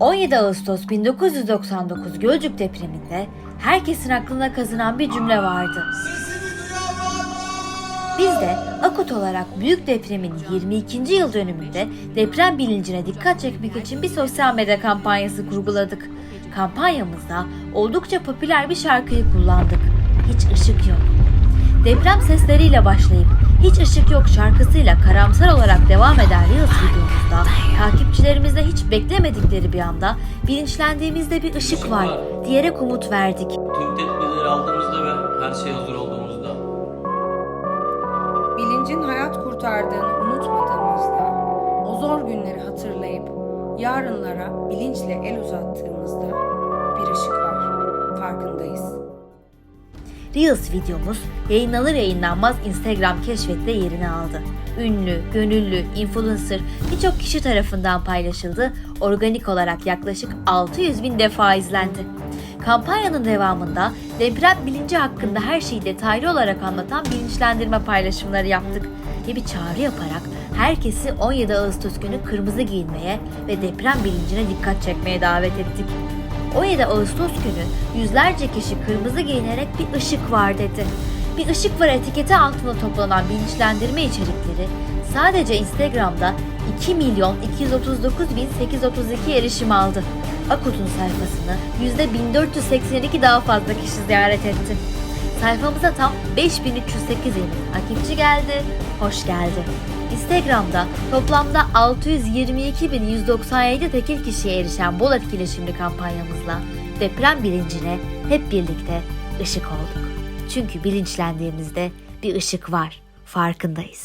17 Ağustos 1999 Gölcük depreminde herkesin aklına kazınan bir cümle vardı. Biz de Akut olarak büyük depremin 22. yıl dönümünde deprem bilincine dikkat çekmek için bir sosyal medya kampanyası kurguladık. Kampanyamızda oldukça popüler bir şarkıyı kullandık. Hiç ışık yok. Deprem sesleriyle başlayıp Hiç ışık yok şarkısıyla karamsar olarak devam eden Reels videomuzda takipçilerimizde hiç beklemedikleri bir anda bilinçlendiğimizde bir ışık var diyerek umut verdik. Tüm tedbirleri aldığımızda ve her şey hazır olduğumuzda Bilincin hayat kurtardığını unutmadığımızda, o zor günleri hatırlayıp yarınlara bilinçle el uzattığımızda bir ışık var. Farkındayız. Reels videomuz yayınlanır yayınlanmaz Instagram keşfette yerini aldı. Ünlü, gönüllü, influencer birçok kişi tarafından paylaşıldı. Organik olarak yaklaşık 600 bin defa izlendi. Kampanyanın devamında deprem bilinci hakkında her şeyi detaylı olarak anlatan bilinçlendirme paylaşımları yaptık ve bir çağrı yaparak herkesi 17 Ağustos günü kırmızı giyinmeye ve deprem bilincine dikkat çekmeye davet ettik. 17 Ağustos günü yüzlerce kişi kırmızı giyinerek bir ışık var dedi. Bir ışık var etiketi altında toplanan bilinçlendirme içerikleri sadece Instagram'da 2 milyon 239 bin 832 erişim aldı. Akut'un sayfasını %1482 daha fazla kişi ziyaret etti. Sayfamıza tam 5308 yeni takipçi geldi, hoş geldi. Instagram'da toplamda 622.197 tekil kişiye erişen bol etkileşimli kampanyamızla deprem bilincine hep birlikte ışık olduk. Çünkü bilinçlendiğimizde bir ışık var, farkındayız.